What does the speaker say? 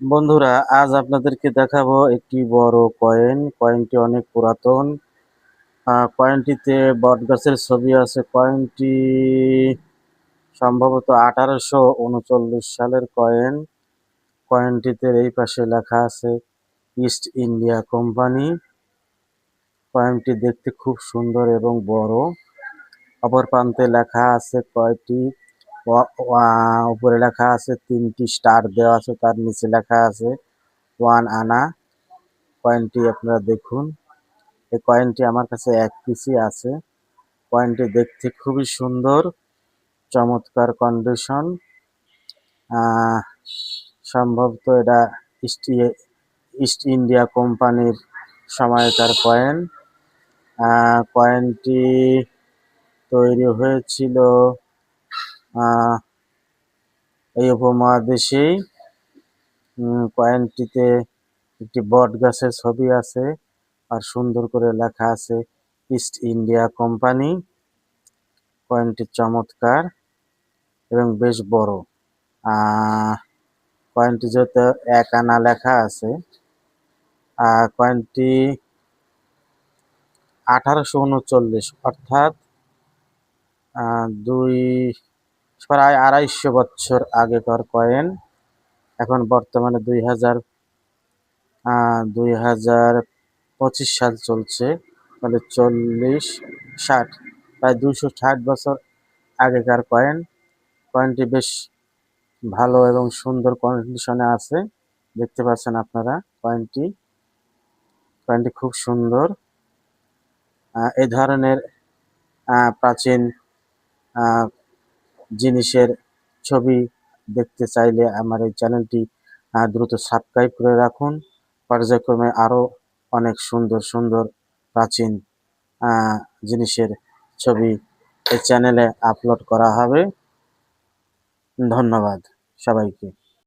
বন্ধুরা, আজ আপনাদেরকে দেখাবো একটি বড় কয়েন কয়েনটি অনেক পুরাতন। কয়েনটিতে বটগাছের ছবি আছে। কয়েনটি সম্ভবত আঠারোশো উনচল্লিশ সালের কয়েন কয়েনটিতে এই পাশে লেখা আছে ইস্ট ইন্ডিয়া কোম্পানি কয়েনটি দেখতে খুব সুন্দর এবং বড়। অপর প্রান্তে লেখা আছে কয়টি উপরে লেখা আছে তিনটি স্টার দেওয়া আছে, তার নিচে লেখা আছে ওয়ান আনা। কয়েনটি আপনারা দেখুন। এই কয়েনটি আমার কাছে এক পিসি আছে। কয়েনটি দেখতে খুবই সুন্দর, চমৎকার কন্ডিশন। সম্ভবত এটা ইস্ট ইস্ট ইন্ডিয়া কোম্পানির সময়কার কয়েন। কয়েনটি তৈরি হয়েছিল এই উপমহাদেশেই উম, কয়েনটিতে একটি বট গাছের ছবি আছে আর সুন্দর করে লেখা আছে ইস্ট ইন্ডিয়া কোম্পানি। কয়েনটি চমৎকার এবং বেশ বড়। কয়েনটি যেহেতু এক আনা লেখা আছে কয়েনটি আঠারোশো উনচল্লিশ অর্থাৎ দুই প্রায় আড়াইশো বছর আগেকার কয়েন। এখন বর্তমানে দুই হাজার দুই হাজার পঁচিশ সাল চলছে তাহলে চল্লিশ ষাট, প্রায় দুশো ষাট বছর আগেকার কয়েন। কয়েনটি বেশ ভালো এবং সুন্দর কন্ডিশনে আছে। দেখতে পাচ্ছেন আপনারা কয়েনটি। কয়েনটি খুব সুন্দর। এ ধরনের প্রাচীন জিনিসের ছবি দেখতে চাইলে আমার এই চ্যানেলটি দ্রুত সাবস্ক্রাইব করে রাখুন। পর্যায়ক্রমে আরও অনেক সুন্দর সুন্দর, প্রাচীন জিনিসের ছবি এই চ্যানেলে আপলোড করা হবে। ধন্যবাদ সবাইকে।